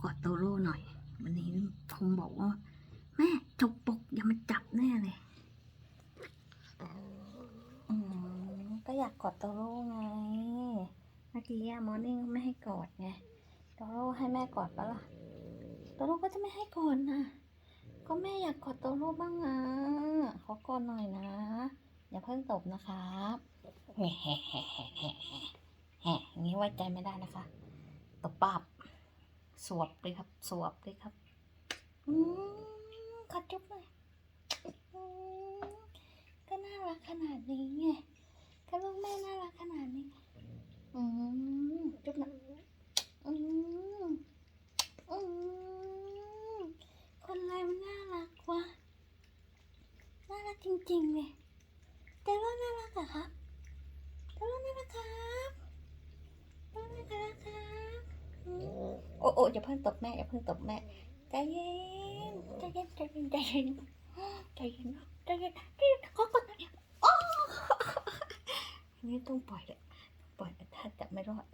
กอดโตโร่หน่อย วันนี้คงบอกว่า แม่จกปกอย่ามาจับแน่เลยก็อยากกอดโตโร่ไง เมื่อกี้อะมอร์นิ่งไม่ให้กอดไงโตโร่ให้แม่กอดปะล่ะโตโร่ก็จะไม่ให้กอดนะก็แม่อยากกอดโตโร่บ้างอะขอกอดหน่อยนะ อย่าเพิ่งตบนะครับแหะแหะแหะแหะแหะแหะแหะอย่างนี้ไว้ใจไม่ได้นะคะตบปับ สวบเลยครับ สวบเลยครับอืมขอจุ๊บหน่อยอืมก็น่ารักขนาดนี้ไงก็ลูกแม่น่ารักขนาดนี้อืมจุ๊บหนะอืมอืมคนอะไรมันน่ารักวะน่ารักจริงๆเลยแต่ว่าน่ารักเหรอะครับแต่ว่าน่ารักครับแต่ว่าน่ารักครับอืมโอ้โอ้อย่าเพิ่งตบแม่อย่าเพิ่งตบแม่ใจเย็นใจเย็นใจเย็นใจเย็นใจเย็นใจเย็นใจเย็นขอกดหน่อยโอ้อันนี้ต้องปล่อยเลยปล่อยถ้าจะไม่รอด